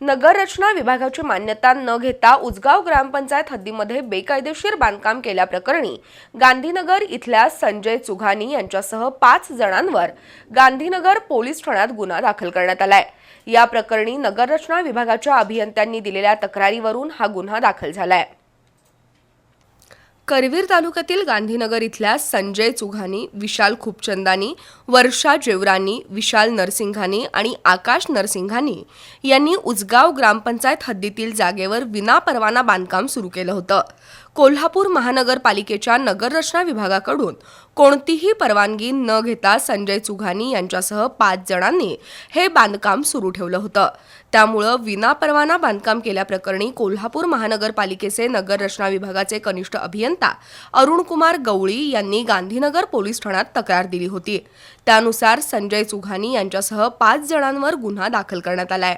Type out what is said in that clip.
नगररचना विभागाची मान्यता न घेता उजगाव ग्रामपंचायत हद्दीमध्ये बेकायदेशीर बांधकाम केल्याप्रकरणी गांधीनगर इथल्या संजय चुघानी यांच्यासह पाच जणांवर गांधीनगर पोलीस ठाण्यात गुन्हा दाखल करण्यात आलाय. या प्रकरणी नगररचना विभागाच्या अभियंत्यांनी दिलेल्या तक्रारीवरून हा गुन्हा दाखल झालाय. करवीर तालुक्यातील गांधीनगर इथल्या संजय चुघानी विशाल खुपचंदानी वर्षा जेवरानी विशाल नरसिंघानी आणि आकाश नरसिंघानी यांनी उजगाव ग्रामपंचायत हद्दीतील जागेवर विनापरवाना बांधकाम सुरू केलं होतं. कोल्हापूर महानगरपालिकेच्या नगररचना विभागाकडून कोणतीही परवानगी न घेता संजय चुघानी यांच्यासह पाच जणांनी हे बांधकाम सुरू ठेवलं होतं. त्यामुळं विनापरवाना बांधकाम केल्याप्रकरणी कोल्हापूर महानगरपालिकेचे नगररचना विभागाचे कनिष्ठ अभियंता अरुणकुमार गवळी यांनी गांधीनगर पोलीस ठाण्यात तक्रार दिली होती. त्यानुसार संजय चुघानी यांच्यासह पाच जणांवर गुन्हा दाखल करण्यात आलाय.